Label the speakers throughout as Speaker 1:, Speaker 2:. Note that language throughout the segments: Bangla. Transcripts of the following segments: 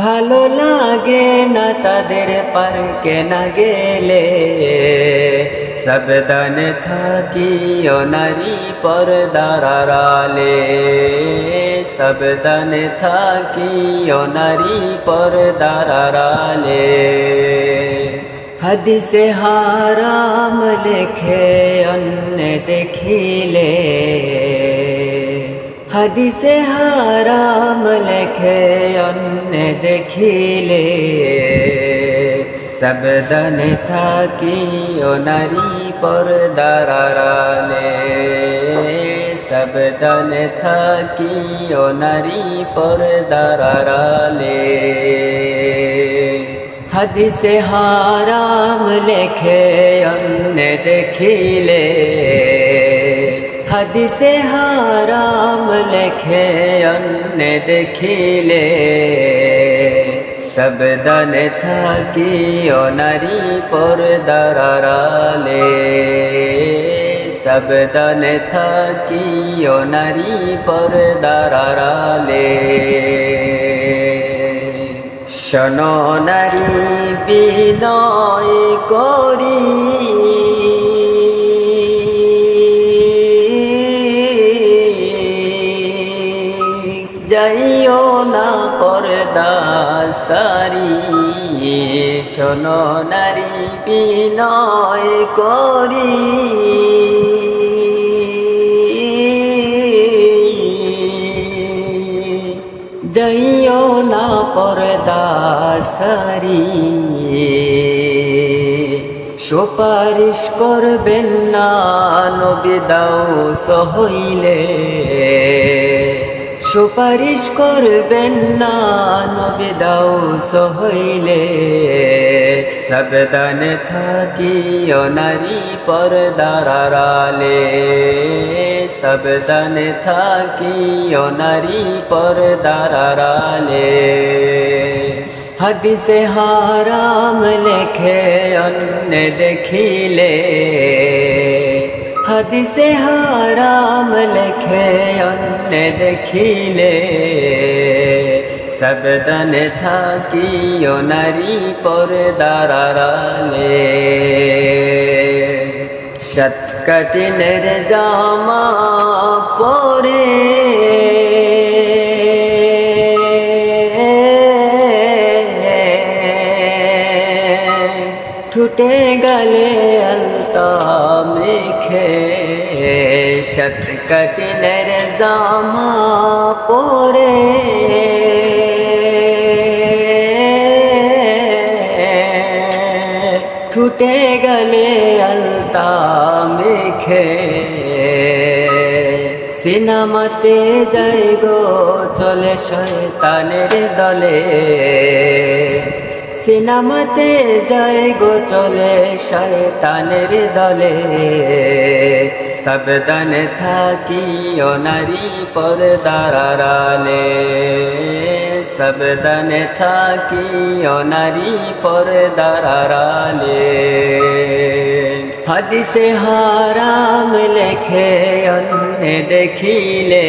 Speaker 1: ভালো লাগে না তাদের পার্কে না গেলে। সাবধান থাকি ও নারী পর্দার আড়ালে। সাবধান থাকি ও নারী পর্দার আড়ালে। হাদিসে হারাম লেখে, অন্য দেখিলে। হাদিসে হারাম লেখে, অন্য দেখিলে সাবধান থাকি ও নারী পর্দার আড়ালে সাবধান থাকি ও নারী পর্দার আড়ালে হাদিসে হারাম লেখে অন্য দেখিলে হাদিসে হারাম লেখে, অন্য দেখিলে সাবধান থাকি ও নারী পর্দার আড়ালে। সাবধান থাকি ও নারী পর্দার আড়ালে। শোনো নারী, বিনয় করি যাইও না পর্দা সারি শোনো নারী বিনয় করি। যাইও না পর্দা সারি সুপারিশ করবেন না, নবী দাও সহইলে। সুপারিশ করবেন না, নবী দাও সহইলে। সাবধান থাকি ও নারী পর্দার আড়ালে। সাবধান থাকি ও নারী পর্দার আড়ালে। হাদিসে হারাম লেখে, অন্য দেখিলে। হাদিসে হারাম লেখে, অন্য দেখিলে সাবধান থাকি ও নারী পর্দার আড়ালে সৎকটিনের জামা পরে ঠুটে গলে আলতা মেখে সৎকটিনের জামা পরে। ঠুটে গলে আলতা মেখে, সিনেমাতে যাই গো চলে শয়তানের দলে। সিনেমাতে যাই গো চলে শয়তানের দলে। সাবধান থাকি ও নারী পর্দার আড়ালে। সাবধান থাকি ও নারী পর্দার আড়ালে। হাদিসে হারাম লেখে, অন্য দেখিলে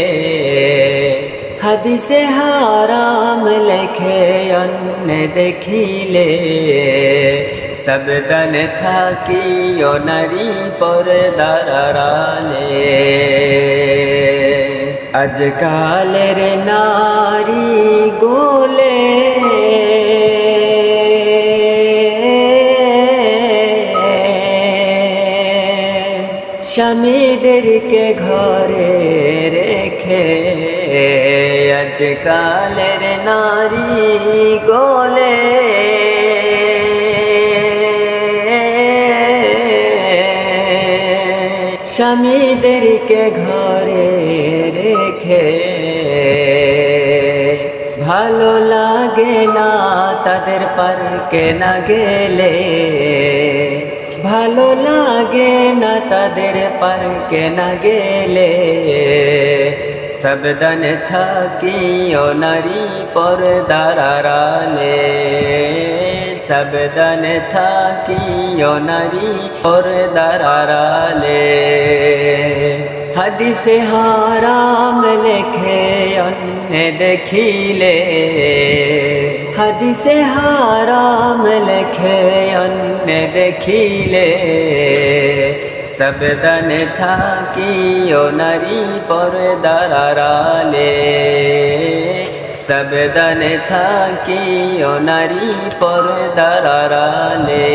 Speaker 1: হাদিসে হারাম লেখে, অন্য দেখিলে সাবধান থাকি ও নারী পর্দার আড়ালে। আজকালের নারী গোলে স্বামীদেরকে ঘরে রেখে আজকালের নারী গোলে। স্বামীদেরকে ঘরে রেখে ভালো লাগে না তাদের পার্কে না গেলে। ভালো লাগে না তাদের পার্কে না গেলে। সাবধান থাকি ও নারী পর্দার আড়ালে। সাবধান থাকি ও নারী পর্দার আড়ালে। হাদিসে হারাম লেখে, অন্য দেখিলে। হাদিসে হারাম লেখে, অন্য দেখিলে। সবদনে ও নারী পর দারালে সবদনে ও নারী পর দারালে